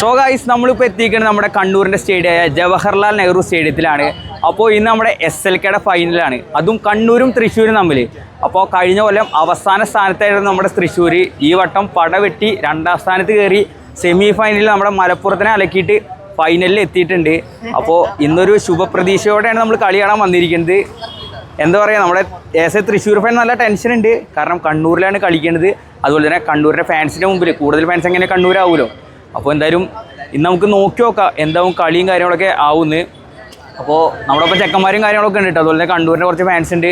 So guys നമ്മളിപ്പോൾ എത്തിയിരിക്കുന്നത് നമ്മുടെ കണ്ണൂരിന്റെ സ്റ്റേഡിയമായ ജവഹർലാൽ നെഹ്റു സ്റ്റേഡിയത്തിലാണ് അപ്പോൾ ഇന്ന് നമ്മുടെ എസ് എൽ കെയുടെ ഫൈനലാണ് അതും കണ്ണൂരും തൃശ്ശൂരും തമ്മിൽ അപ്പോൾ കഴിഞ്ഞ കൊല്ലം അവസാന സ്ഥാനത്തായിരുന്നു നമ്മുടെ തൃശ്ശൂർ ഈ വട്ടം പടവെട്ടി രണ്ടാം സ്ഥാനത്ത് കയറി സെമി ഫൈനലിൽ നമ്മുടെ മലപ്പുറത്തിനെ അലക്കിയിട്ട് ഫൈനലിൽ എത്തിയിട്ടുണ്ട്. അപ്പോൾ ഇന്നൊരു ശുഭപ്രതീക്ഷയോടെയാണ് നമ്മൾ കളി കാണാൻ വന്നിരിക്കുന്നത്. എന്താ പറയുക നമ്മുടെ ഏസ് തൃശ്ശൂർ ഫാൻ നല്ല ടെൻഷൻ ഉണ്ട്. കാരണം കണ്ണൂരിലാണ് കളിക്കേണ്ടത് അതുപോലെ തന്നെ കണ്ണൂരിന്റെ ഫാൻസിന്റെ മുമ്പിൽ കൂടുതൽ ഫാൻസ് എങ്ങനെ കണ്ണൂരാവുമല്ലോ അപ്പോൾ എന്തായാലും ഇന്ന് നമുക്ക് നോക്കി നോക്കാം എന്താവും കളിയും കാര്യങ്ങളൊക്കെ ആവുമെന്ന് അപ്പോൾ നമ്മുടെ ഒപ്പം ചെക്കന്മാരും കാര്യങ്ങളൊക്കെ ഉണ്ട് കേട്ടോ അതുപോലെ തന്നെ കണ്ണൂരിന്റെ കുറച്ച് ഫാൻസ് ഉണ്ട്.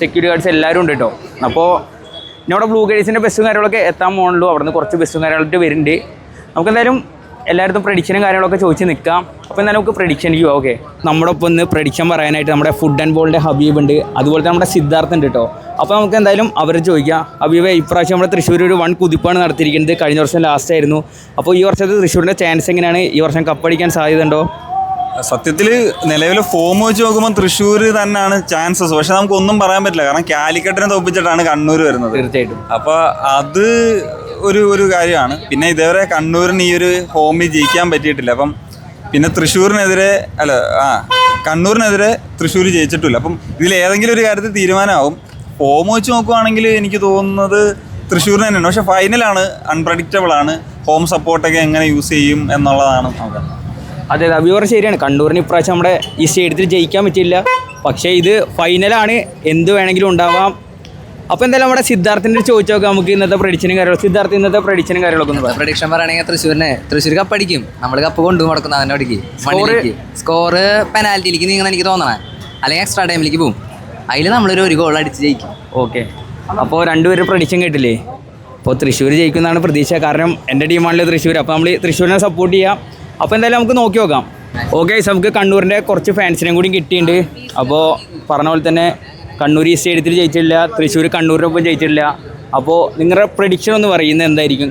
സെക്യൂരിറ്റി ഗാർഡ്സ് എല്ലാവരും ഉണ്ട് കേട്ടോ അപ്പോൾ അവിടെ ബ്ലൂ ഗൈഡ്സിന്റെ ബസ്സും കാര്യങ്ങളൊക്കെ എത്താൻ പോകണുള്ളൂ അവിടെ നിന്ന് കുറച്ച് ബസ്സും കാര്യങ്ങളായിട്ട് വരുന്നുണ്ട്. നമുക്ക് എന്തായാലും എല്ലായിടത്തും പ്രഡിക്ഷനും കാര്യങ്ങളൊക്കെ ചോദിച്ച് നിൽക്കാം. എന്തായാലും നമുക്ക് പ്രഡിക്ഷൻ ചെയ്യുക ഓക്കെ നമ്മുടെ ഒപ്പം ഒന്ന് പ്രഡിക്ഷൻ പറയാനായിട്ട് നമ്മുടെ ഫുഡ് ആൻഡ് ബോളിന്റെ ഹബീബ് ഉണ്ട്. അതുപോലെ തന്നെ നമ്മുടെ സിദ്ധാർത്ഥ ഉണ്ട് കേട്ടോ അപ്പോൾ നമുക്ക് എന്തായാലും അവരെ ചോദിക്കാം. ഹബീബ് ഇപ്രാവശ്യം നമ്മുടെ തൃശ്ശൂർ ഒരു വൺ കുതിപ്പാണ് നടത്തിയിരിക്കുന്നത്. കഴിഞ്ഞ വർഷം ലാസ്റ്റ് ആയിരുന്നു. അപ്പോൾ ഈ വർഷത്തെ തൃശ്ശൂരിന്റെ ചാൻസ് എങ്ങനെയാണ്? ഈ വർഷം കപ്പടിക്കാൻ സാധ്യതയുണ്ടോ സത്യത്തിൽ നിലവിലെ ഫോം വെച്ച് നോക്കുമ്പോൾ തൃശ്ശൂർ തന്നെയാണ് ചാൻസസ് പക്ഷെ നമുക്ക് ഒന്നും പറയാൻ പറ്റില്ല. കാരണം കാലിക്കട്ടിനെ തോപ്പിച്ചിട്ടാണ് കണ്ണൂർ വരുന്നത്. തീർച്ചയായിട്ടും. അപ്പോൾ അത് ഒരു ഒരു കാര്യമാണ്. പിന്നെ ഇതേവരെ കണ്ണൂരിന് ഈ ഒരു ഹോമിൽ ജയിക്കാൻ പറ്റിയിട്ടില്ല. അപ്പം പിന്നെ തൃശ്ശൂരിനെതിരെ അല്ല ആ കണ്ണൂരിനെതിരെ തൃശ്ശൂർ ജയിച്ചിട്ടില്ല. അപ്പം ഇതിൽ ഏതെങ്കിലും ഒരു കാര്യത്തിൽ തീരുമാനമാവും. ഫോം വെച്ച് നോക്കുവാണെങ്കിൽ എനിക്ക് തോന്നുന്നത് തൃശ്ശൂർ തന്നെയാണ്. പക്ഷെ ഫൈനലാണ് അൺപ്രഡിക്റ്റബിൾ ആണ്. ഹോം സപ്പോർട്ടൊക്കെ എങ്ങനെ യൂസ് ചെയ്യും എന്നുള്ളതാണ് നോക്കാം അതെ അതെ വ്യൂവർ ശരിയാണ്. കണ്ണൂരിന് ഇപ്രാവശ്യം നമ്മുടെ ഈ സ്റ്റേഡിയത്തിൽ ജയിക്കാൻ പറ്റില്ല പക്ഷേ ഇത് ഫൈനലാണ് എന്ത് വേണമെങ്കിലും ഉണ്ടാവാം. അപ്പോൾ എന്തായാലും നമ്മുടെ സിദ്ധാർത്ഥിന്റെ ചോദിച്ചു നോക്കാം. നമുക്ക് ഇന്നത്തെ പ്രഡിക്ഷനും കാര്യങ്ങളും. സിദ്ധാർത്ഥ് ഇന്നത്തെ പ്രഡിക്ഷനും കാര്യങ്ങളൊക്കെ ഒന്ന് പറയാം പ്രഡിക്ഷൻ പറയുകയാണെങ്കിൽ തൃശ്ശൂരിനെ തൃശ്ശൂർ കപ്പടിക്കും നമ്മൾ കപ്പ് കൊണ്ടു മുടക്കുന്ന അതിന്റെ അടിക്ക് സ്കോറ് പെനാൽറ്റിയിലേക്ക് നീങ്ങുന്ന എനിക്ക് തോന്നണേ. അല്ലെങ്കിൽ എക്സ്ട്രാ ടൈമിലേക്ക് പോകും അതിൽ നമ്മളൊരു ഒരു ഗോൾ അടിച്ച് ജയിക്കും. ഓക്കെ അപ്പോൾ രണ്ടുപേരും പ്രഡിക്ഷൻ കേട്ടില്ലേ? അപ്പോൾ തൃശ്ശൂർ ജയിക്കുന്നതാണ് പ്രതീക്ഷ. കാരണം എന്റെ ടീമാണല്ലോ തൃശ്ശൂർ അപ്പോൾ നമ്മൾ തൃശ്ശൂരിനെ സപ്പോർട്ട് ചെയ്യാം. അപ്പോൾ എന്തായാലും നമുക്ക് നോക്കി നോക്കാം. ഓക്കെ നമുക്ക് കണ്ണൂരിന്റെ കുറച്ച് ഫാൻസിനെയും കൂടി കിട്ടിയിട്ടുണ്ട്. അപ്പോൾ പറഞ്ഞ പോലെ തന്നെ കണ്ണൂർ ഈ സ്റ്റേഡിയത്തിൽ ജയിച്ചിട്ടില്ല തൃശ്ശൂർ കണ്ണൂരിനൊപ്പം ജയിച്ചിട്ടില്ല. അപ്പോൾ നിങ്ങളുടെ പ്രഡിക്ഷൻ ഒന്ന് പറയുന്നത് എന്തായിരിക്കും?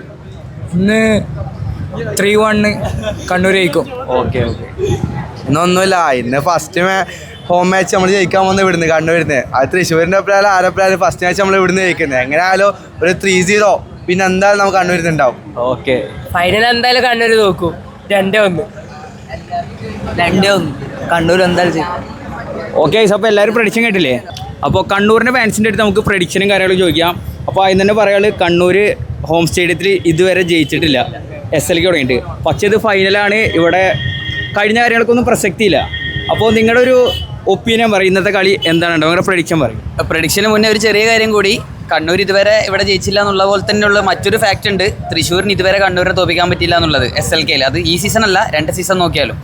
ഇന്ന് ത്രീ വണ്ണ് കണ്ണൂർ ജയിക്കും. ഓക്കെ ഓക്കെ ഇന്നൊന്നുമില്ല ഇന്ന് ഫസ്റ്റ് ഹോം മാച്ച് നമ്മൾ ജയിക്കാൻ വന്ന് ഇവിടുന്ന് കണ്ണൂർ വരുന്നത് അത് തൃശ്ശൂരിന്റെ അപ്പോഴാലും ആരപ്പോഴാലും ഫസ്റ്റ് മാച്ച് നമ്മൾ ഇവിടുന്ന് ജയിക്കുന്നത് എങ്ങനെയായാലും ഒരു ത്രീ സീറോ പിന്നെ എന്തായാലും നമുക്ക് കണ്ണൂരിന്ന് ഉണ്ടാവും. ഓക്കെ ഫൈനൽ എന്തായാലും കണ്ണൂർ നോക്കും രണ്ടേ ഒന്ന്. രണ്ടേ ഒന്ന്. കണ്ണൂർ എന്തായാലും ചെയ്യും ഓക്കെ അപ്പോൾ എല്ലാവരും പ്രഡിക്ഷൻ കേട്ടില്ലേ? അപ്പോൾ കണ്ണൂരിന്റെ ഫാൻസിന്റെ അടുത്ത് നമുക്ക് പ്രഡിക്ഷനും കാര്യങ്ങളും ചോദിക്കാം. അപ്പോൾ അതിന് തന്നെ പറയാൾ കണ്ണൂർ ഹോം സ്റ്റേഡിയത്തിൽ ഇതുവരെ ജയിച്ചിട്ടില്ല. എസ് എൽക്ക് തുടങ്ങിയിട്ട്. പക്ഷേ ഇത് ഫൈനലാണ് ഇവിടെ കഴിഞ്ഞ കാര്യങ്ങൾക്കൊന്നും പ്രസക്തിയില്ല അപ്പോൾ നിങ്ങളുടെ ഒരു ഒപ്പീനിയൻ പറയും. ഇന്നത്തെ കളി എന്താണ് നിങ്ങളുടെ പ്രഡിക്ഷൻ പറയും. പ്രഡിക്ഷന് മുന്നേ ഒരു ചെറിയ കാര്യം കൂടി. കണ്ണൂർ ഇതുവരെ ഇവിടെ ജയിച്ചില്ല എന്നുള്ള പോലെ തന്നെയുള്ള മറ്റൊരു ഫാക്റ്റ് ഉണ്ട്. തൃശ്ശൂരിന് ഇതുവരെ കണ്ണൂരിനെ തോപ്പിക്കാൻ പറ്റില്ല എന്നുള്ളത് എസ് എൽ കെയിൽ അത് ഈ സീസൺ അല്ല രണ്ട് സീസൺ നോക്കിയാലും.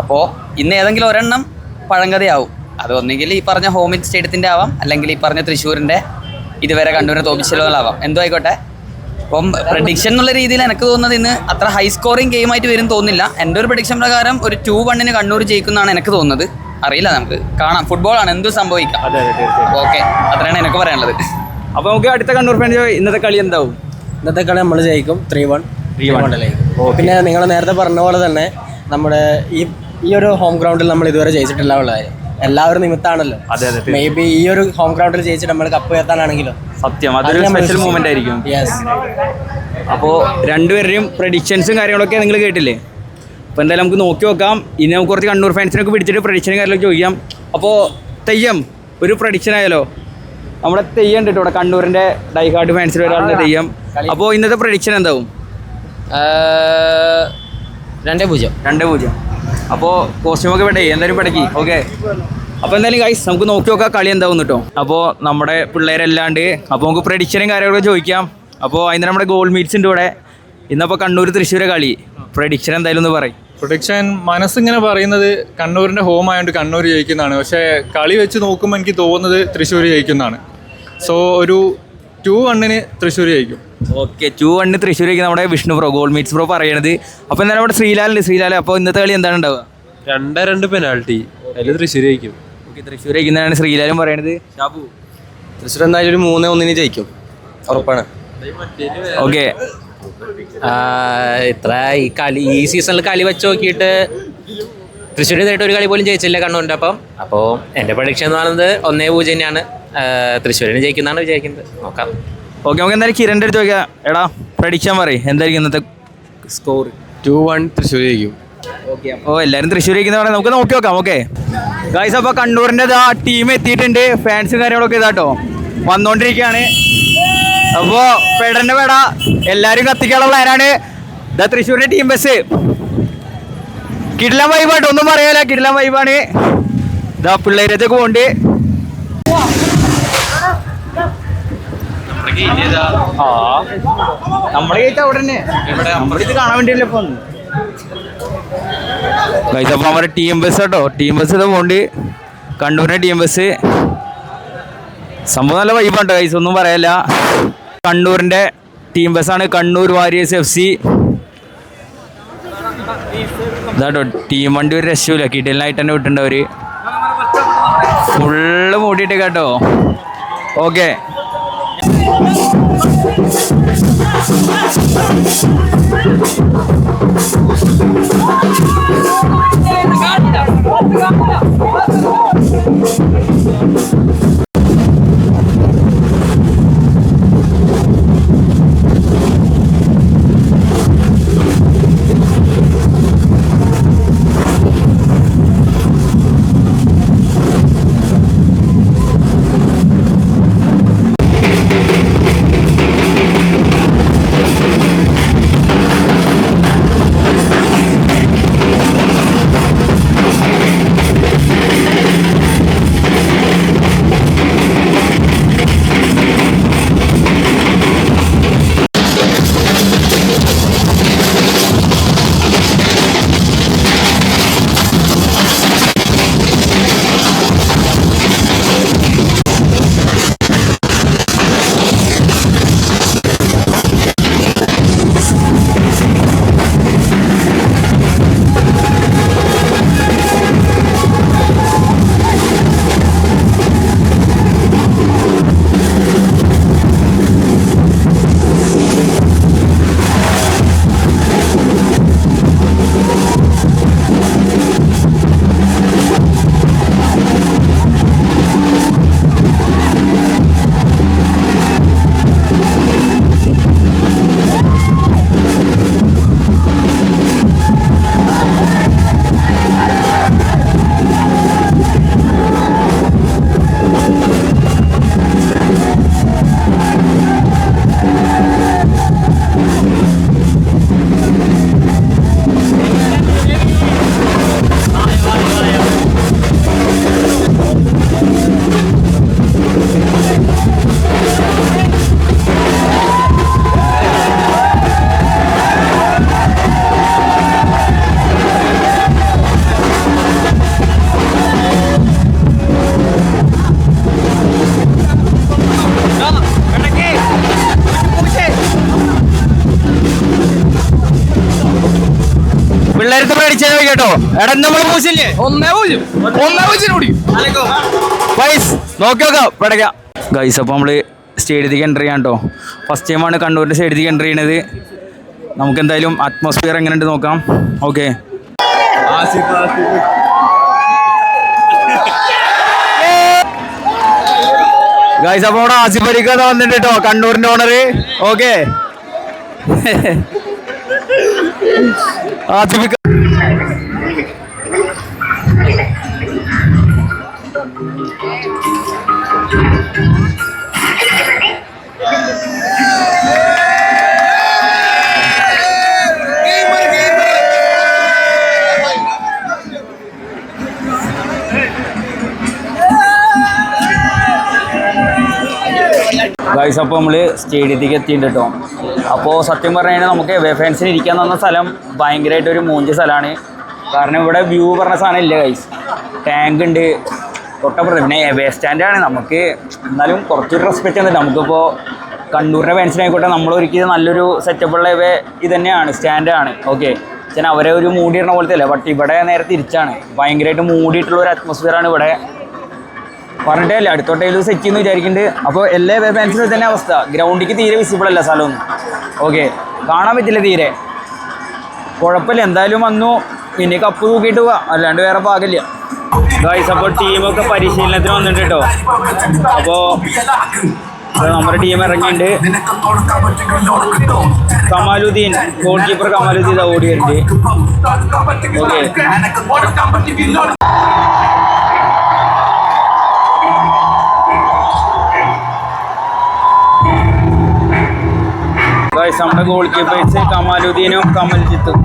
അപ്പോൾ ഇന്ന് ഏതെങ്കിലും ഒരെണ്ണം പഴങ്കഥയാവും. അത് ഒന്നെങ്കിൽ ഈ പറഞ്ഞ ഹോമിൻ സ്റ്റേഡിയത്തിന്റെ ആവാം അല്ലെങ്കിൽ ഈ പറഞ്ഞ തൃശ്ശൂരിന്റെ ഇതുവരെ കണ്ണൂരിനെ തോപ്പിച്ചില്ലെന്നുള്ളതാവാം എന്തോ ആയിക്കോട്ടെ. അപ്പം പ്രഡിക്ഷൻ എന്നുള്ള രീതിയിൽ എനിക്ക് തോന്നുന്നത് ഇന്ന് അത്ര ഹൈ സ്കോറിങ് സ്കോറിംഗ് ഗെയിമായിട്ട് വരും തോന്നുന്നില്ല. എന്റെ ഒരു പ്രഡിക്ഷൻ പ്രകാരം ഒരു ടു വണ്ണിന് കണ്ണൂർ ജയിക്കുന്നതാണ് എനിക്ക് തോന്നുന്നത്. അറിയില്ല നമുക്ക്. കാണാം. ഫുട്ബോളാണ് എന്തും സംഭവിക്കാം. ഓക്കെ അത്രയാണ് എനിക്ക് പറയാനുള്ളത്. അപ്പോൾ നമുക്ക് അടുത്ത കണ്ണൂർ ഫാൻ ഇന്നത്തെ കളി എന്താവും? ഇന്നത്തെ കളി നമ്മൾ ജയിക്കും. ത്രീ വൺ ത്രീ വൺ പിന്നെ നിങ്ങൾ നേരത്തെ പറഞ്ഞ പോലെ തന്നെ നമ്മുടെ ഈ ഈ ഒരു ഹോം ഗ്രൗണ്ടിൽ നമ്മൾ ഇതുവരെ ജയിച്ചിട്ടില്ല ഉള്ള കാര്യം. എല്ലാവരും നിമിത്താണല്ലോ. അതെ അതെ മേ ബി ഈ ഒരു ഹോം ഗ്രൗണ്ടിൽ ജയിച്ചിട്ട് നമ്മൾ കപ്പ് ഉയർത്താനാണെങ്കിലും. സത്യം. അതൊരു സ്പെഷ്യൽ മൂവ്മെന്റ് ആയിരിക്കും. യെസ് അപ്പോൾ രണ്ടുപേരുടെയും പ്രഡിക്ഷൻസും കാര്യങ്ങളൊക്കെ നിങ്ങൾ കേട്ടില്ലേ? അപ്പോൾ എന്തായാലും നമുക്ക് നോക്കി നോക്കാം. ഇനി നമുക്ക് കുറച്ച് കണ്ണൂർ ഫാൻസിനൊക്കെ പിടിച്ചിട്ട് പ്രഡിക്ഷനും കാര്യങ്ങളൊക്കെ ചോദിക്കാം. അപ്പോൾ തെയ്യം ഒരു പ്രഡിക്ഷൻ ആയാലോ? നമ്മുടെ തെയ്യം ഉണ്ട് കണ്ണൂരിന്റെ ഇവിടെ കണ്ണൂരിന്റെ ഡൈഹാർഡ് ഫാൻസിൽ ഒരാളുടെ തെയ്യം. അപ്പോ ഇന്നത്തെ പ്രഡിക്ഷൻ എന്താവും? രണ്ടേ പൂജ്യം. രണ്ട് പൂജ്യം. അപ്പോൾ കോസ്റ്റ്യൂമൊക്കെ വിടേ എന്തായാലും പെടക്കി. ഓക്കെ അപ്പോൾ എന്തായാലും ഗൈസ് നമുക്ക് നോക്കി നോക്കാം കളി എന്താവും കേട്ടോ അപ്പോൾ നമ്മുടെ പിള്ളേരെല്ലാണ്ട് അപ്പോൾ നമുക്ക് പ്രഡിക്ഷനും കാര്യങ്ങളൊക്കെ ചോദിക്കാം. അപ്പോൾ അതിന് നമ്മുടെ ഗോൾ മീറ്റ്സ് ഉണ്ട് ഇവിടെ. ഇന്നപ്പോൾ കണ്ണൂർ തൃശ്ശൂരെ കളി. പ്രഡിക്ഷൻ എന്തായാലും ഒന്ന് പറയും. പ്രൊഡിക്ഷൻ മനസ്സിങ്ങനെ പറയുന്നത് കണ്ണൂരിന്റെ ഹോം ആയതുകൊണ്ട് കണ്ണൂർ ജയിക്കുന്നതാണ്. പക്ഷേ കളി വെച്ച് നോക്കുമ്പോൾ എനിക്ക് തോന്നുന്നത് തൃശ്ശൂർ ജയിക്കുന്നതാണ്. സോ ഒരു ടു വണ്ണിന് തൃശ്ശൂർ ജയിക്കും. ഓക്കെ ടു വണ്ണിന് തൃശ്ശൂർ ജയിക്കും നമ്മുടെ Vishnu pro goal meets pro പറയണത്. അപ്പോൾ എന്തായാലും നമ്മുടെ ശ്രീലാലുണ്ട് ശ്രീലാൽ അപ്പോൾ ഇന്നത്തെ കളി എന്താണ് ഉണ്ടാവുക? രണ്ട് രണ്ട് പെനാൾട്ടി അതിൽ തൃശ്ശൂർ ജയിക്കും. ഓക്കെ തൃശ്ശൂർ ജയിക്കുന്നതാണ് ശ്രീലാലും പറയണത്. ഷാബു. തൃശ്ശൂർ എന്തായാലും ഒരു മൂന്ന് ഒന്നിന് ജയിക്കും. ഉറപ്പാണ്. ഓക്കെ ഇത്ര ഈ കളി ഈ സീസണിൽ കളി വെച്ച് നോക്കിയിട്ട് തൃശ്ശൂരിനായിട്ട് ഒരു കളി പോലും ജയിച്ചില്ല കണ്ണൂരിന്റെ അപ്പം അപ്പോൾ എന്റെ പ്രഡിക്ഷൻ എന്ന് പറയുന്നത് ഒന്നേ പൂജ്യം തന്നെയാണ്. തൃശ്ശൂരിന് ജയിക്കുന്നതാണ് വിചാരിക്കുന്നത്. നോക്കാം. ഓക്കെ നമുക്ക് എന്തായാലും കിരന്റെ അടുത്ത് നോക്കാം. എടാ പ്രഡിക്ഷൻ പറയും. എന്തായിരിക്കും ഇന്നത്തെ സ്കോർ ടു വൺ തൃശ്ശൂർ ജയിക്കും. ഓ എല്ലാവരും തൃശ്ശൂർ ജയിക്കുന്ന പറയാം നമുക്ക് നോക്കി നോക്കാം. ഓക്കെ ഗൈസ് അപ്പോൾ കണ്ണൂരിന്റെ ആ ടീം എത്തിയിട്ടുണ്ട്. ഫാൻസും കാര്യങ്ങളൊക്കെ ഇതാട്ടോ. വന്നുകൊണ്ടിരിക്കുകയാണ് അപ്പോൾ പെടന്റെ പേട. എല്ലാരും കത്തിക്കാനുള്ള പ്ലാനാണ് ഇതാ തൃശ്ശൂരിന്റെ ടീം ബസ് കിടിലം വൈബാട്ടോ ഒന്നും പറയാല കിടിലം വൈബാണ് ഇതാ പിള്ളേരത്തേക്ക് പോണ്ട് ആ നമ്മുടെ ഗേറ്റ് അവിടെ തന്നെ. നമ്മുടെ ഇത് കാണാൻ വേണ്ടിയല്ലേ ഇപ്പൊ വന്നത്. അപ്പോൾ നമ്മുടെ ടീം ബസ് കേട്ടോ ടീം ബസ് ഇത് പോണ്ട് കണ്ണൂരിന്റെ ടീം ബസ് സംഭവം നല്ല വൈബാണ് ഗൈസ് ഒന്നും പറയല്ല കണ്ണൂരിന്റെ ടീം ബസ്സാണ് കണ്ണൂർ വാരിയേഴ്സ് എഫ് സി ഇതാട്ടോ ടീം വണ്ടി ഒരു രക്ഷയില്ല കിടലിനായിട്ട് തന്നെ വിട്ടുണ്ടവര് ഫുള്ള് മൂടിയിട്ട് കേട്ടോ. ഓക്കെ കേട്ടോ. എടാ നമ്മൾ പൂശില്ലേ? ഒന്നേ പൂജ്യം ഒന്നേ പൂജ്യം കൂടി വൈസ് നോക്കി നോക്കാം പടക്ക. ഗൈസ് അപ്പോൾ നമ്മൾ സ്റ്റേഡിയത്തേക്ക് എന്റർ ചെയ്യാം കേട്ടോ. ഫസ്റ്റ് ടൈമാണ് കണ്ണൂരിന്റെ സ്റ്റേഡിയത്തേക്ക് എന്റർ ചെയ്യണത്. നമുക്ക് എന്തായാലും അറ്റ്മോസ്ഫിയർ എങ്ങനെയുണ്ട് നോക്കാം. ഓക്കെ ഗൈസ് അപ്പോൾ അവിടെ ആസിഫ് അലിക്ക വന്നിട്ട് കേട്ടോ കണ്ണൂരിന്റെ ഓണർ ഓക്കെ ആസിഫ് ഗൈസ് അപ്പോൾ നമ്മൾ സ്റ്റേഡിയത്തേക്ക് എത്തിയിട്ടുണ്ട് കേട്ടോ അപ്പോൾ സത്യം പറഞ്ഞു കഴിഞ്ഞാൽ നമുക്ക് എവേ ഫാൻസിന് ഇരിക്കാൻ തന്ന സ്ഥലം ഭയങ്കരമായിട്ട് ഒരു മൂഞ്ച സ്ഥലമാണ് കാരണം ഇവിടെ വ്യൂ പറഞ്ഞ സാധനം ഇല്ല ഗൈസ് ടാങ്ക് ഉണ്ട്. തൊട്ടപ്പുറത്ത് പിന്നെ എവേ സ്റ്റാൻഡാണ് നമുക്ക് എന്നാലും കുറച്ചൊരു റെസ്പെക്റ്റ് ഉണ്ട്. നമുക്കിപ്പോൾ കണ്ണൂരിന്റെ ഫാൻസിനായിക്കോട്ടെ നമ്മൾ ഒരുക്കിയത് നല്ലൊരു സെറ്റപ്പുള്ള എവേ ഇത് തന്നെയാണ് സ്റ്റാൻഡാണ് ഓക്കെ പക്ഷേ അവരെ ഒരു മൂടിയിടുന്ന പോലത്തെ അല്ല ബട്ട് ഇവിടെ നേരെ തിരിച്ചാണ്. ഭയങ്കരമായിട്ട് മൂടിയിട്ടുള്ള ഒരു അറ്റ്മോസ്ഫിയറാണ് ഇവിടെ. പറഞ്ഞിട്ടേ അല്ല അടുത്തോട്ടേലും സെറ്റ് ചെയ്യുന്നു വിചാരിക്കുന്നുണ്ട് അപ്പോൾ എല്ലാ ഫാൻസിനും തന്നെ അവസ്ഥ. ഗ്രൗണ്ടിക്ക് തീരെ വിസിബിൾ അല്ല സ്ഥലമൊന്നും ഓക്കെ കാണാൻ പറ്റില്ല തീരെ. കുഴപ്പമില്ല. എന്തായാലും വന്നു. പിന്നെ കപ്പ് തൂക്കിയിട്ട് പോവാം. അല്ലാണ്ട് വേറെ പാകില്ല ഗായ്സ് അപ്പോൾ ടീമൊക്കെ പരിശീലനത്തിന് വന്നിട്ട് കേട്ടോ അപ്പോൾ നമ്മുടെ ടീം ഇറങ്ങിയിട്ടുണ്ട്. കമാലുദ്ദീൻ ഗോൾ കീപ്പർ കമാലുദ്ദീൻ ഓടി ഓക്കെ നമ്മുടെ ഗോൾ കീപ്പേഴ്സ് കമാലുദ്ദീനും കമൽജിത്തും.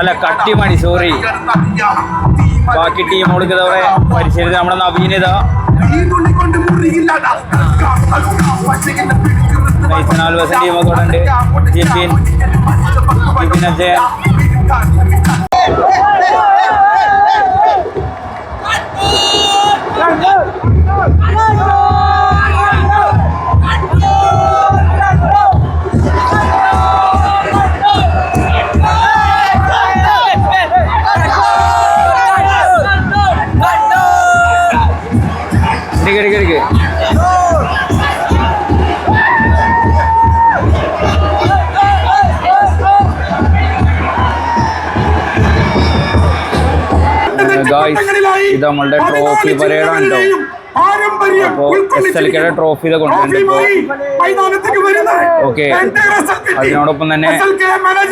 അല്ല കട്ടിമണി സോറി ബാക്കി ടീമുകൾക്ക് ഇതവിടെ പരിശീലിച്ച് നമ്മുടെ നവീനിത ടീമൊക്കെ ഉണ്ട്. ജിബിൻ ഇത് നമ്മളുടെ ട്രോഫി പരേഡാണ് കേട്ടോ. അപ്പോ എസ് എൽ കെയുടെ ട്രോഫി ഇത് ഓക്കെ. അതിനോടൊപ്പം തന്നെ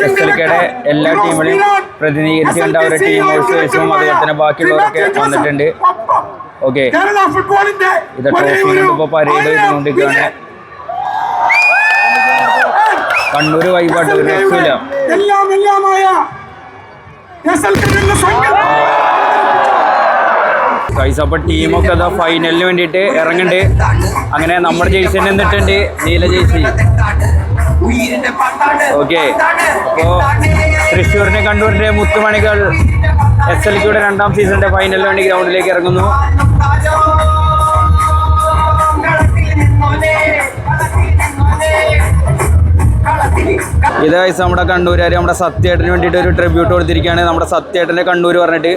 എസ് എൽ കെയുടെ എല്ലാ ടീമുകളും പ്രതിനിധീകരിച്ചുകൊണ്ട് അവരുടെ ടീം ഓഫീസും അതുപോലെ തന്നെ ബാക്കിയുള്ളവരൊക്കെ വന്നിട്ടുണ്ട്. ഓക്കെ. ഇത് ട്രോഫി കൊണ്ടിപ്പോ പരേഡ് വരുന്നോണ്ടിരിക്കുകയാണ് കണ്ണൂര് വൈകാട്ട് ഒരു രക്ഷയില്ല എല്ലാം എല്ലാമായ ഗൈസ് അപ്പൊ ടീമൊക്കെ അതാ ഫൈനലിന് വേണ്ടിയിട്ട് ഇറങ്ങുന്നുണ്ട് അങ്ങനെ നമ്മുടെ ജേഴ്സി തന്നെ നിന്നിട്ടുണ്ട്. നീല ജേഴ്സി ഓക്കെ അപ്പോ തൃശ്ശൂരിനെ കണ്ണൂരിന്റെ മുത്തുമണികൾ എസ് എൽ കെയുടെ രണ്ടാം സീസണിന്റെ ഫൈനലിന് വേണ്ടി ഗ്രൗണ്ടിലേക്ക് ഇറങ്ങുന്നു. ഇതായി നമ്മുടെ കണ്ണൂരുകാർ നമ്മുടെ സത്യേട്ടന് വേണ്ടിയിട്ട് ഒരു ട്രിബ്യൂട്ട് കൊടുത്തിരിക്കുകയാണ്. നമ്മുടെ സത്യേട്ടന്റെ കണ്ണൂർ പറഞ്ഞിട്ട്.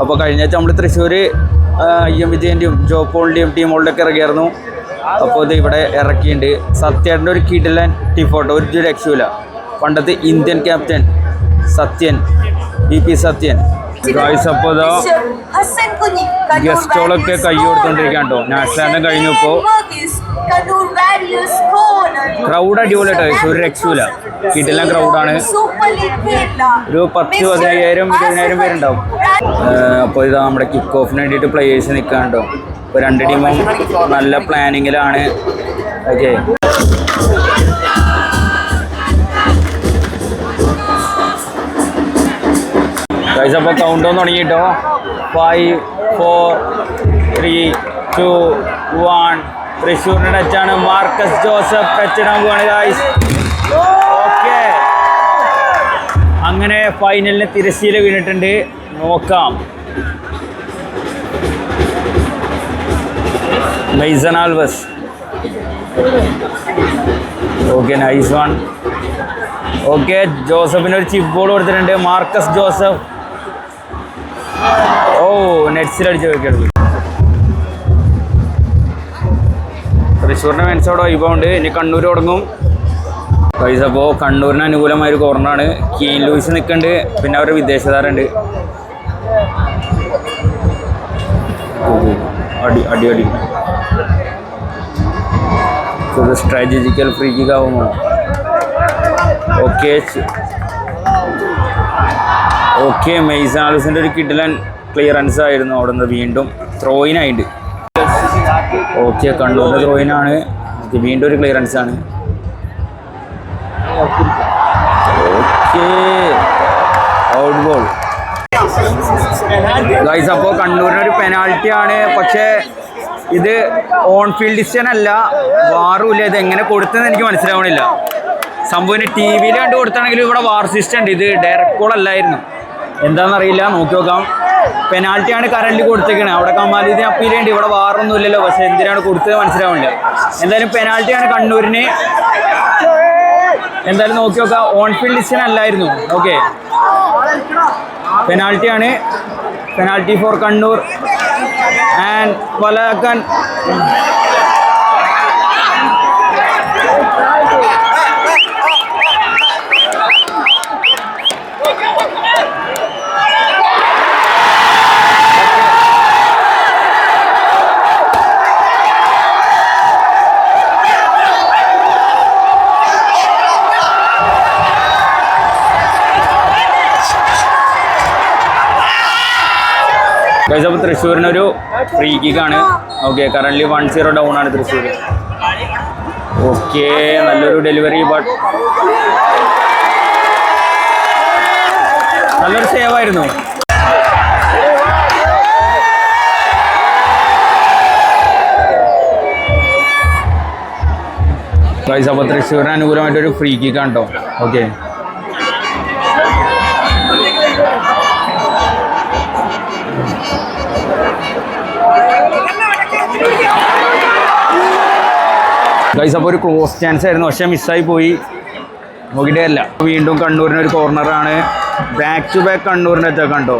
അപ്പോൾ കഴിഞ്ഞ ആഴ്ച നമ്മൾ തൃശ്ശൂർ ഐ എം വിജയന്റെയും ജോപ്പോളിന്റെയും ടീം ഒക്കെ ഇറങ്ങിയായിരുന്നു. അപ്പോൾ ഇത് ഇവിടെ ഇറക്കിയിട്ടുണ്ട് സത്യേട്ടന്റെ ഒരു കിടിലൻ ടീ ഫോട്ടോ ഒരു രക്ഷയില്ല പണ്ടത്തെ Indian captain Sathyan E P Sathyan. Guys അപ്പോൾ ഇതാ ഗസ്റ്റുകളൊക്കെ കൈ കൊടുത്തോണ്ടിരിക്കാൻ കേട്ടോ നാഷണൽ കഴിഞ്ഞപ്പോൾ ക്രൗഡ് അടിപൊളിയാട്ടോ guys. ഒരു രക്ഷയില്ല കിട്ടില്ല ക്രൗഡാണ് ഒരു പത്ത് പതിനയ്യായിരം ഇരുപതിനായിരം പേരുണ്ടാവും. അപ്പോൾ ഇതാ നമ്മുടെ കിക്ക് ഓഫിന് വേണ്ടിയിട്ട് പ്ലേയേഴ്സ് നിൽക്കാണ്ടോ ഇപ്പോൾ രണ്ട് ടീമും നല്ല പ്ലാനിങ്ങിലാണ് ഓക്കെ ഗൈസ് അപ്പോൾ count തുടങ്ങിയിട്ടോ five four three two one തൃശ്ശൂരിന്റെ ടച്ചാണ് മാർക്കസ് ജോസഫ് ടച്ചിടാൻ പോവാണ് ഓക്കെ അങ്ങനെ ഫൈനലിന് തിരശ്ശീല വീണിട്ടുണ്ട്. നോക്കാം. Maison Alves okay nice one okay ജോസഫിന് ഒരു ചിപ്പ് ബോൾ കൊടുത്തിട്ടുണ്ട്. Marcus Joseph. ഓ നെറ്റ്സിൽ അടിച്ച് തൃശ്ശൂരിന്റെ അവിടെ വൈബുണ്ട് ഇനി കണ്ണൂർ തുടങ്ങും. പൈസ അപ്പോൾ കണ്ണൂരിന് അനുകൂലമായ ഒരു കോർണറാണ് കീൻ ലൂയിസ് നിൽക്കുന്നുണ്ട് പിന്നെ അവരുടെ വിദേശതാരുണ്ട്. അടി അടി അടി. സ്ട്രാറ്റജിക്കൽ ഫ്രീ കിക്ക് ആവുമോ ഓക്കെ ഓക്കെ മെയ്സൺ ആലൂസിന്റെ ഒരു കിഡിലൻ ക്ലിയറൻസ് ആയിരുന്നു അവിടെ നിന്ന് വീണ്ടും ത്രോയിനായിട്ട് ഓക്കെ കണ്ണൂരിന്റെ ത്രോയിനാണ് വീണ്ടും ഒരു ക്ലിയറൻസ് ആണ്. ഓക്കെ. ഔട്ട് ബോൾ ഗൈസ് അപ്പോൾ കണ്ണൂരിന് ഒരു പെനാൽറ്റി ആണ്. പക്ഷേ ഇത് ഓൺ ഫീൽഡ് ഡിസിഷൻ അല്ല. വാറുമില്ല ഇത് എങ്ങനെ കൊടുത്തെന്ന് എനിക്ക് മനസ്സിലാവണില്ല. സംഭവം ടി വിയിൽ കണ്ട് കൊടുത്താണെങ്കിലും ഇവിടെ വാർ സിസ്റ്റം ഉണ്ട്. ഇത് ഡയറക്റ്റ് കോൾ അല്ലായിരുന്നു. എന്താണെന്നറിയില്ല. നോക്കി നോക്കാം. ആണ് കറന്റ് കൊടുത്തേക്കണത് അവിടെ കമാലിദ്ദീൻ അപ്പീൽ ഉണ്ട് ഇവിടെ വാറൊന്നും ഇല്ലല്ലോ പക്ഷെ എന്തിനാണ് കൊടുത്തത് മനസ്സിലാവില്ല എന്തായാലും ആണ് കണ്ണൂരിന്. എന്തായാലും നോക്കി നോക്കാം. ഓൺ ഫീൽഡ് ഡിസിഷൻ അല്ലായിരുന്നു. ഓക്കെ ആണ്. Penalty for Kannur. ആൻഡ് പലക്കൻ അപ്പോൾ തൃശ്ശൂരിനൊരു free കിക്കാണ് okay current one zero down ആണ് തൃശ്ശൂർ. ഓക്കെ നല്ലൊരു ഡെലിവറി ബട്ട് നല്ലൊരു സേവ് ആയിരുന്നു. അപ്പോൾ തൃശ്ശൂരിന് അനുകൂലമായിട്ടൊരു ഫ്രീ കിക്കാണ് കേട്ടോ ഓക്കെ ഗൈസ് അപ്പോൾ ഒരു ക്ലോസ് ചാൻസ് ആയിരുന്നു. പക്ഷേ മിസ്സായി പോയി. നോക്കിയിട്ടേ അല്ല വീണ്ടും കണ്ണൂരിന് ഒരു കോർണറാണ് ബാക്ക് ടു ബാക്ക് കണ്ണൂരിന്റെ അറ്റാക്ക് കണ്ടോ?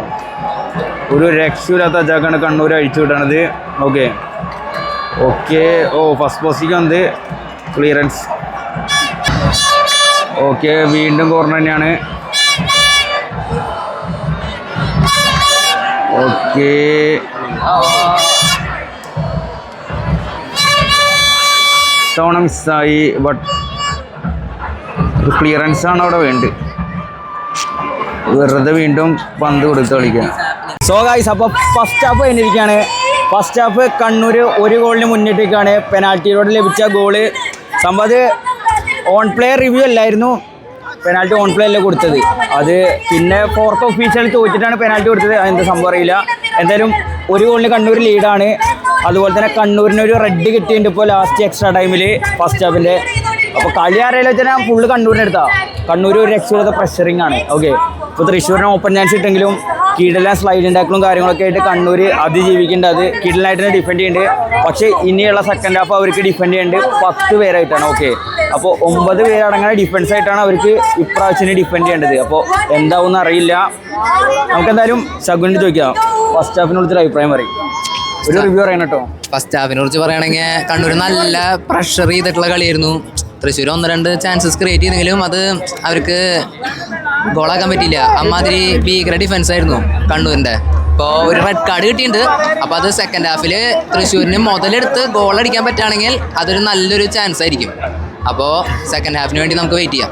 ഒരു രക്ഷയില്ലാത്ത അറ്റാക്കാണ് കണ്ണൂർ അഴിച്ചു വിടണത് ഓക്കെ ഓക്കെ ഓ ഫസ്റ്റ് പോസ്റ്റിക്ക് വന്ന് ക്ലിയറൻസ് ഓക്കെ വീണ്ടും കോർണർ തന്നെയാണ്. ഓക്കെ തവണ മിസ്സായി ബട്ട് ഒരു ക്ലിയറൻസ് ആണ് അവിടെ വേണ്ടത് വെറുതെ വീണ്ടും പന്ത് കൊടുത്ത് കളിക്കുക. സോ ഗായ്സ് അപ്പോൾ ഫസ്റ്റ് ഹാഫ് കഴിഞ്ഞിരിക്കുകയാണ്. ഫസ്റ്റ് ഹാഫ് കണ്ണൂർ ഒരു ഗോളിന് മുന്നിട്ടേക്കാണ് പെനാൽറ്റിയിലൂടെ ലഭിച്ച ഗോൾ സംഭവം ഓൺ പ്ലേ റിവ്യൂ അല്ലായിരുന്നു. പെനാൽറ്റി ഓൺ പ്ലേ അല്ല കൊടുത്തത്. അത് പിന്നെ ഫോർത്ത് ഒഫീഷ്യൽ ചോദിച്ചിട്ടാണ് പെനാൽറ്റി കൊടുത്തത്. അതെന്താ സംഭവം അറിയില്ല. എന്തായാലും ഒരു ഗോളിന് കണ്ണൂർ ലീഡാണ് അതുപോലെ തന്നെ കണ്ണൂരിന് ഒരു റെഡ് കിട്ടിയിട്ടുണ്ട് ഇപ്പോൾ ലാസ്റ്റ് എക്സ്ട്രാ ടൈമിൽ ഫസ്റ്റ് ഹാഫിന്റെ അപ്പോൾ കളി അറിയില്ല വെച്ചാൽ ഫുള്ള് കണ്ണൂരിന് കണ്ണൂർ ഒരു രക്ഷയില്ലാത്ത പ്രഷറിങ് ആണ്. ഓക്കെ ഇപ്പോൾ തൃശ്ശൂരിന് ഓപ്പൺ ചാൻസ് ഇട്ടെങ്കിലും കീഴെല്ലാം സ്ലൈഡ് ഉണ്ടാക്കലും കാര്യങ്ങളൊക്കെ ആയിട്ട് കണ്ണൂർ അതിജീവിക്കേണ്ടത് അത് കീഴലായിട്ട് ഡിഫെൻഡ് ചെയ്യുന്നുണ്ട്. പക്ഷേ ഇനിയുള്ള സെക്കൻഡ് ഹാഫ് അവർക്ക് ഡിഫെൻഡ് ചെയ്യേണ്ടത് പത്ത് പേരായിട്ടാണ്. ഓക്കെ അപ്പോൾ ഒമ്പത് പേരടങ്ങുന്ന ഡിഫൻസ് ആയിട്ടാണ് അവർക്ക് ഇപ്രാവശ്യം ഡിഫെൻഡ് ചെയ്യേണ്ടത്. അപ്പോൾ എന്താവും അറിയില്ല. നമുക്ക് എന്തായാലും ശകുനിന് ചോദിക്കാം. ഫസ്റ്റ് ഹാഫിനെ ഒരു അഭിപ്രായം പറയും. ഒരു റിവ്യൂ പറയണം കേട്ടോ ഫസ്റ്റ് ഹാഫിനെ കുറിച്ച് പറയുകയാണെങ്കിൽ കണ്ണൂർ നല്ല പ്രഷർ ചെയ്തിട്ടുള്ള കളിയായിരുന്നു. തൃശ്ശൂർ ഒന്ന് രണ്ട് ചാൻസസ് ക്രിയേറ്റ് ചെയ്തെങ്കിലും അത് അവർക്ക് ഗോളാക്കാൻ പറ്റിയില്ല. അമ്മാതിരി ഭീകര ഡിഫൻസ് ആയിരുന്നു കണ്ണൂരിന്റെ. അപ്പോൾ ഒരു റെഡ് കാർഡ് കിട്ടിയിട്ടുണ്ട്. അപ്പോൾ അത് സെക്കൻഡ് ഹാഫിൽ തൃശ്ശൂരിന് മുതലെടുത്ത് ഗോൾ അടിക്കാൻ പറ്റുകയാണെങ്കിൽ അതൊരു നല്ലൊരു ചാൻസ് ആയിരിക്കും. അപ്പോൾ സെക്കൻഡ് ഹാഫിന് വേണ്ടി നമുക്ക് വെയിറ്റ് ചെയ്യാം.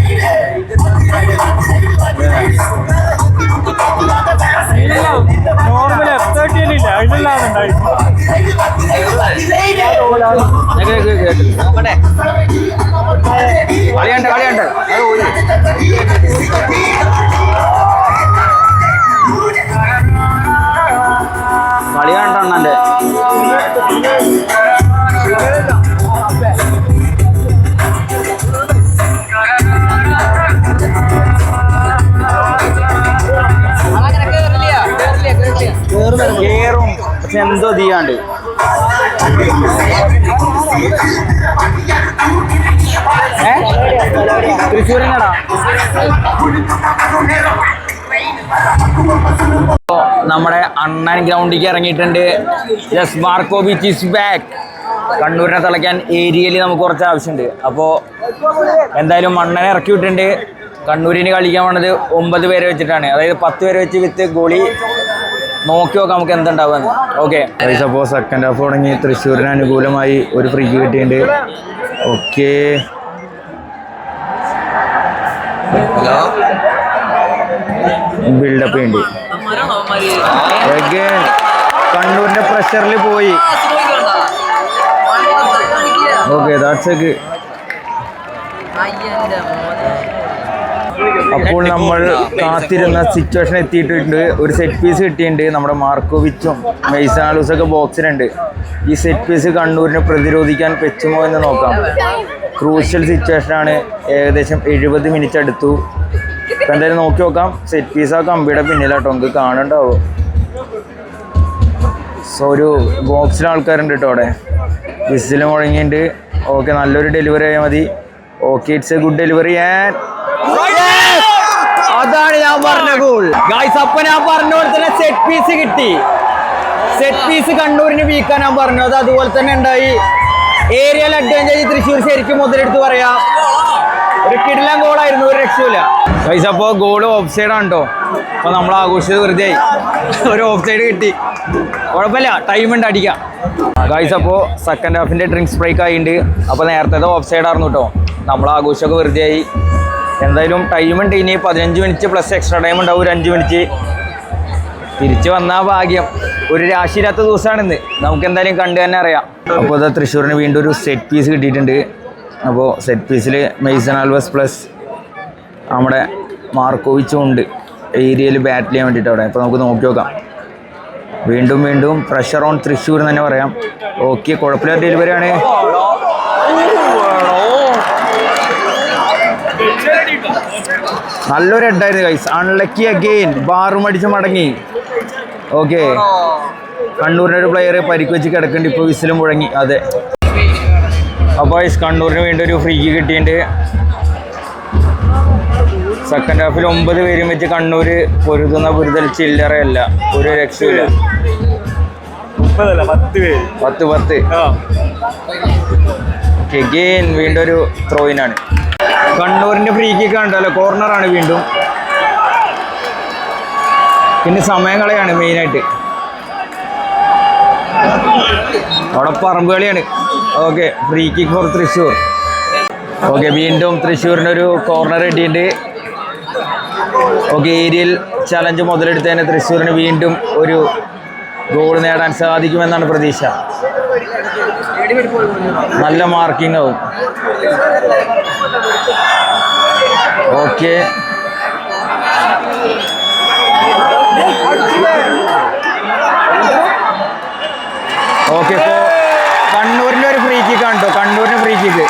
പക്ഷെ എന്തോ ചെയ്യാണ്ട്. ഏ? തൃശ്ശൂരിനാടാ നമ്മുടെ അണ്ണൻ ഗ്രൗണ്ടിലേക്ക് ഇറങ്ങിയിട്ടുണ്ട്. Just Marco Beach is back കണ്ണൂരിനെ തിളയ്ക്കാൻ ഏരിയയിൽ നമുക്ക് കുറച്ച് ആവശ്യമുണ്ട്. അപ്പോൾ എന്തായാലും അണ്ണനെ ഇറക്കി വിട്ടിട്ടുണ്ട്. കണ്ണൂരിന് കളിക്കാൻ വേണ്ടത് ഒമ്പത് പേരെ വെച്ചിട്ടാണ്. അതായത് പത്ത് പേരെ വെച്ച് വിത്ത് ഗോളി. നോക്കി നോക്കാം നമുക്ക് എന്തുണ്ടാവുക ഓക്കെ അപ്പോൾ സെക്കൻഡ് ഹാഫ് തുടങ്ങി തൃശ്ശൂരിന് അനുകൂലമായി ഒരു ഫ്രീ കിട്ടിയിട്ടുണ്ട്. ഓക്കെ ബിൽഡപ്പ് ഉണ്ട് Again, കണ്ണൂരിന്റെ പ്രഷറിൽ പോയി. ഓക്കെ ദാറ്റ്സ് എ അപ്പോൾ നമ്മൾ കാത്തിരുന്ന സിറ്റുവേഷൻ എത്തിയിട്ടുണ്ട്. ഒരു സെറ്റ് പീസ് കിട്ടിയിട്ടുണ്ട്. നമ്മുടെ മാർക്കോവിച്ചും മെയ്സാലൂസൊക്കെ ബോക്സിലുണ്ട് ഈ സെറ്റ് പീസ് കണ്ണൂരിനെ പ്രതിരോധിക്കാൻ പറ്റുമോ എന്ന് നോക്കാം. ക്രൂഷ്യൽ സിറ്റുവേഷനാണ് ഏകദേശം എഴുപത് മിനിറ്റ് അടുത്തു എന്തായാലും നോക്കി നോക്കാം. സെറ്റ് പീസ് ആ കമ്പിയുടെ പിന്നിലാട്ടോ. നമുക്ക് കാണണ്ടാവോ? സോ ഒരു ബോക്സിലെ ആൾക്കാരുണ്ട് കേട്ടോ അവിടെ. വിസിൽ മുഴങ്ങിയിട്ടുണ്ട്. ഓക്കെ നല്ലൊരു ഡെലിവറി ആയാൽ മതി. Okay it's a good delivery and പറഞ്ഞ ഗോൾ ഗായ്സ് അപ്പൊ ഞാൻ പറഞ്ഞ പോലെ തന്നെ സെറ്റ് പീസ് കിട്ടി. സെറ്റ് പീസ് കണ്ണൂരിന് വീക്കാൻ ഞാൻ പറഞ്ഞു. അത് അതുപോലെ തന്നെ ഉണ്ടായി. ഏരിയൽ അഡ്വാന്റേജ് തൃശ്ശൂർ ശരിക്കും മുതലെടുത്ത് പറയാം. ഒരു കിടിലം ഗോളായിരുന്നു ഒരു രക്ഷയില്ല ഗൈസ് അപ്പോൾ ഗോൾ ഓഫ് സൈഡ് ആണ് കേട്ടോ അപ്പോൾ നമ്മൾ ആഘോഷിച്ചത് വെറുതെ ഒരു ഓഫ് സൈഡ് കിട്ടി. കുഴപ്പമില്ല ടൈം ഉണ്ട് അടിക്കാം. ഗൈസ് അപ്പോൾ സെക്കൻഡ് ഹാഫിന്റെ ഡ്രിങ്ക്സ് ബ്രേക്ക് ആയിട്ടുണ്ട് അപ്പോൾ നേരത്തെ ഓഫ് സൈഡ് ആയിരുന്നു കേട്ടോ നമ്മൾ ആഘോഷമൊക്കെ വെറുതെ ആയി. എന്തായാലും ടൈം ഉണ്ട്. ഇനി പതിനഞ്ച് മിനിറ്റ് പ്ലസ് എക്സ്ട്രാ ടൈം ഉണ്ടാവും. ഒരു അഞ്ച് മിനിറ്റ് തിരിച്ചു വന്നാ ഭാഗ്യം. ഒരു രാശിയില്ലാത്ത ദിവസമാണ് ഇന്ന് നമുക്ക് എന്തായാലും കണ്ടു തന്നെ അറിയാം. അപ്പോൾ ഇത് തൃശ്ശൂരിന് വീണ്ടും ഒരു സെറ്റ് പീസ് കിട്ടിയിട്ടുണ്ട്. അപ്പോൾ സെറ്റ് പീസിൽ മെയ്സൺ ആൽവസ് പ്ലസ് നമ്മുടെ മാർക്കോവിച്ചും ഉണ്ട്. ഏരിയയിൽ ബാറ്റ് ചെയ്യാൻ വേണ്ടിയിട്ട് അവിടെ. അപ്പോൾ നമുക്ക് നോക്കി നോക്കാം. വീണ്ടും വീണ്ടും പ്രഷർ ഓൺ തൃശ്ശൂർ എന്ന് തന്നെ പറയാം. ഓക്കെ കുഴപ്പമില്ലാത്ത ഡെലിവറി ആണ് നല്ലൊരു ഹെഡായിരുന്നു ഗൈസ് അൺലക്കി അഗെയിൻ ബാറും അടിച്ച് മടങ്ങി. ഓക്കെ കണ്ണൂരിന്റെ ഒരു പ്ലെയർ പരിക്ക് വെച്ച് കിടക്കുന്നുണ്ട്. ഇപ്പോൾ വിസിലും മുഴങ്ങി. അതെ. അപ്പോൾ ഗൈസ് കണ്ണൂരിന് വേണ്ടി ഒരു ഫ്രീ കിട്ടിയിട്ടുണ്ട്. സെക്കൻഡ് ഹാഫിൽ ഒമ്പത് പേരും വെച്ച് കണ്ണൂർ പൊരുതുന്ന പൊരുതൽ ചില്ലറയല്ല. ഒരു രക്ഷയില്ല പത്ത് പത്ത് ഗെയിൻ വീണ്ടും ഒരു ത്രോയിനാണ് കണ്ണൂരിന്റെ ഫ്രീ കിക്ക് കണ്ടല്ലോ. കോർണറാണ് വീണ്ടും. പിന്നെ സമയം കളയാണ് മെയിനായിട്ട് അവിടെ പറമ്പ് കളിയാണ്. Okay free kick for Thrissur. Okay വീണ്ടും തൃശ്ശൂരിന് ഒരു കോർണർ കിട്ടിയിട്ട് ഓക്കെ ഏരിയൽ ചലഞ്ച് മുതലെടുത്തതിന് തൃശ്ശൂരിന് വീണ്ടും ഒരു ഗോൾ നേടാൻ സാധിക്കുമെന്നാണ് പ്രതീക്ഷ. നല്ല മാർക്കിംഗ് ആവും. ഓക്കെ ഓക്കെ കണ്ണൂരിന്റെ ഒരു ഫ്രീ കിക്ക് ആണ് കേട്ടോ കണ്ണൂരിന് ഫ്രീ കിക്ക്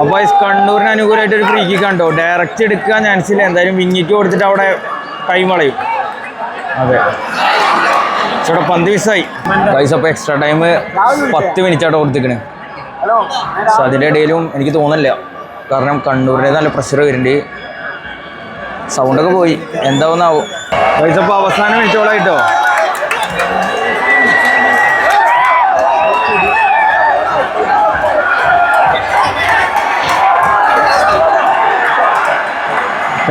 അപ്പോൾ ഈ അനുകൂലമായിട്ട് ഒരു ഫ്രീ കിക്ക് കണ്ടോ? ഡയറക്റ്റ് എടുക്കാൻ ചാൻസ് ഇല്ല. എന്തായാലും വിങ്ങിക്ക് കൊടുത്തിട്ട് അവിടെ ടൈം വളയും അതെ. ചേട്ടാ പന്ത് മിസ്സായി പൈസ അപ്പോൾ എക്സ്ട്രാ ടൈം പത്ത് മിനിറ്റ് ആയിട്ട് കൊടുത്തിക്കണ് പക്ഷെ അതിന്റെ ഇടയിലും എനിക്ക് തോന്നില്ല കാരണം കണ്ണൂരിന്റെ നല്ല പ്രഷർ വരുന്നുണ്ട്. സൗണ്ടൊക്കെ പോയി. എന്താവുന്നാവും? പൈസ അപ്പോൾ അവസാനം മിനിറ്റോളായിട്ടോ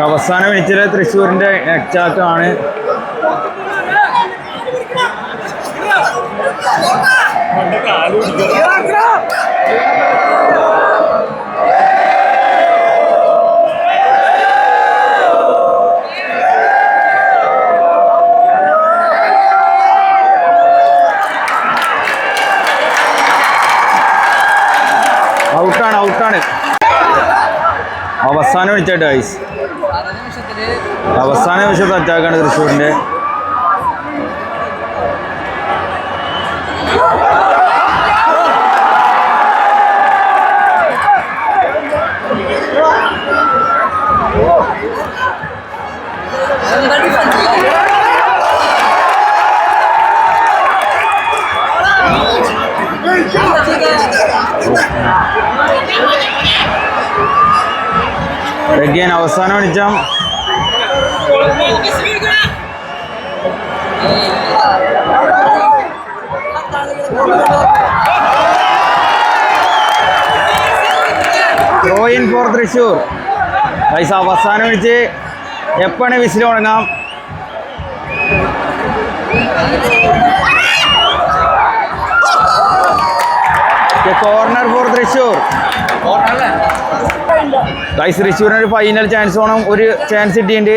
അവസാന മിനിറ്റിലെ തൃശ്ശൂരിന്റെ എക്സാറ്റാണ് ഔട്ടാണ് ഔട്ടാണ് അവസാനം മിനിറ്റായിട്ട് ഐസ് അവസാന നിമിഷത്തെ അറ്റാക്കാണ് തൃശ്ശൂരിന്റെ. Again അവസാനം അടിച്ചാൽ ത്രോയിൻ ഫോർ തൃശൂർ പൈസ അവസാനം ഒഴിച്ച് എപ്പോഴാണ് വിസിൽ തുടങ്ങാം? കോർണർ ഫോർ തൃശൂർ ഗൈസ് തൃശ്ശൂരിന് ഒരു ഫൈനൽ ചാൻസ് വേണം. ഒരു ചാൻസ് കിട്ടിയിട്ടുണ്ട്.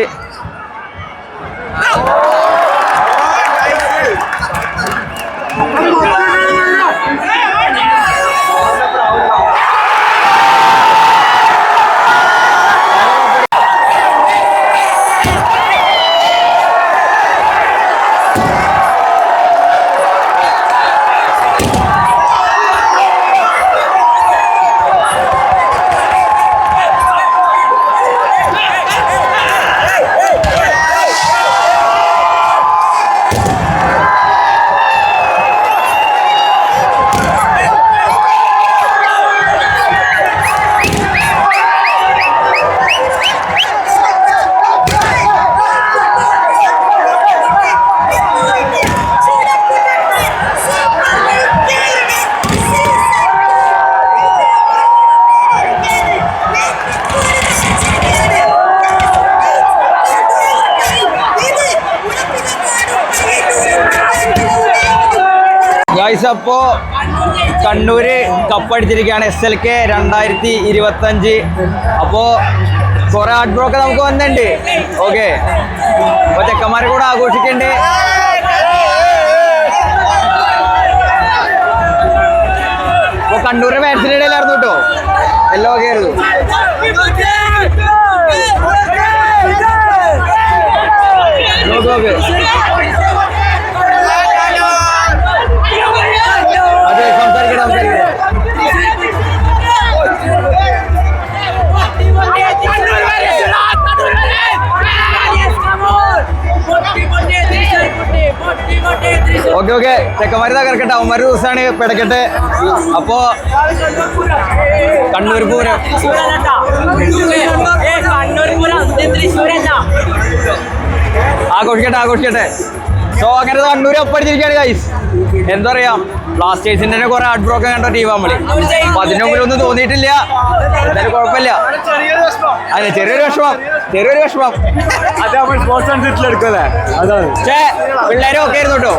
ഗൈസ് അപ്പോ കണ്ണൂര് കപ്പടിച്ചിരിക്കുകയാണ് എസ് എൽ കെ രണ്ടായിരത്തി ഇരുപത്തഞ്ച്. അപ്പോ കുറെ ആർട്ട് ബ്രോക്ക് നമുക്ക് വന്നിട്ടുണ്ട്. ഓക്കെ അപ്പൊ ചെക്കന്മാരെ കൂടെ ആഘോഷിക്കണ്ട്. അപ്പൊ കണ്ണൂരിന്റെ ഫാൻസിന്റെ ഇടയിലായിരുന്നു കേട്ടോ. എല്ലാം ഓക്കെ ആയിരുന്നു. നോക്ക് നോക്ക് ഓക്കെ ഓക്കെ. ചെക്കന്മാര് തകർക്കട്ടെ അവന്മാരുടെ ദിവസമാണ് പിടക്കട്ടെ. അപ്പോ കണ്ണൂർ പൂരം. ആഘോഷിക്കട്ടെ ആഘോഷിക്കട്ടെ. സോ അങ്ങനെ കണ്ണൂർ ഒപ്പടിച്ചിരിക്കുകയാണ് ഗൈസ് എന്താ പറയാ? ബ്ലാസ്റ്റേഴ്സിന്റെ തന്നെ കുറെ ഹാർഡ് ബ്രോക്കൻ കണ്ട ടീം നമ്മൾ. അപ്പൊ അതിന്റെ മുമ്പിൽ ഒന്നും തോന്നിയിട്ടില്ല. എന്തായാലും കുഴപ്പമില്ല. അതെ ചെറിയൊരു വിഷമം. ചെറിയൊരു വിഷമം. അത് നമ്മൾ സ്പോർട്സ് സെന്ററിൽ എടുക്കല്ലേ അതാണ്. പക്ഷേ പിള്ളേരും ഒക്കെ ആയിരുന്നു കേട്ടോ.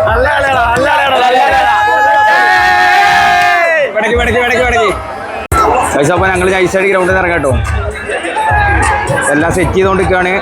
വിടക്കി വിടക്കി വിടക്കി വിടക്കി പൈസ അപ്പൊ ഞങ്ങൾ നൈസായിട്ട് ഗ്രൗണ്ടിൽ നിന്ന് ഇറങ്ങാം കേട്ടോ. എല്ലാം സെറ്റ് ചെയ്തുകൊണ്ടിരിക്കുകയാണ്